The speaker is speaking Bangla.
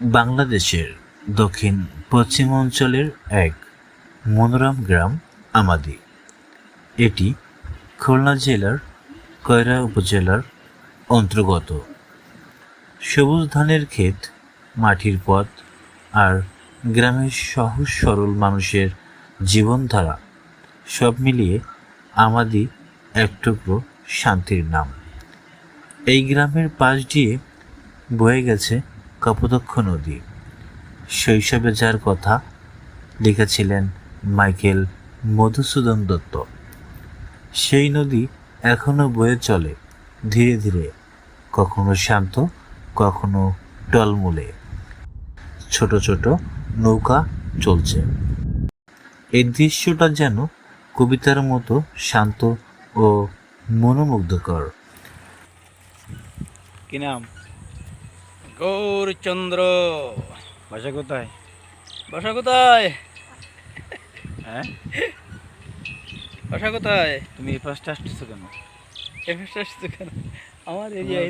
বাংলাদেশের দক্ষিণ পশ্চিম অঞ্চলের এক মনোরম গ্রাম আমাদি। এটি খুলনা জেলার কয়রা উপজেলার অন্তর্গত। সবুজ ধানের ক্ষেত, মাটির পথ আর গ্রামের সহজ সরল মানুষের জীবনধারা সব মিলিয়ে আমাদি এক টুকরো শান্তির নাম। এই গ্রামের পাশ দিয়ে বয়ে গেছে কপোতক্ষ নদী। শৈশবে যার কথা লিখেছিলেন মাইকেল মধুসূদন দত্ত। সেই নদী এখনও বয়ে চলে ধীরে ধীরে, কখনো শান্ত, কখনো টলমুলে। ছোট ছোট নৌকা চলছে। এই দৃশ্যটা যেন কবিতার মতো শান্ত ও মনোমুগ্ধকর। কি নাম? গৌরচন্দ্র বাসা কোথায়? বাসা কোথায়? হ্যাঁ? বাসা কোথায়? তুমি এই পাশটা আসতেছো কেন? আসছো কেন? আমার এরিয়া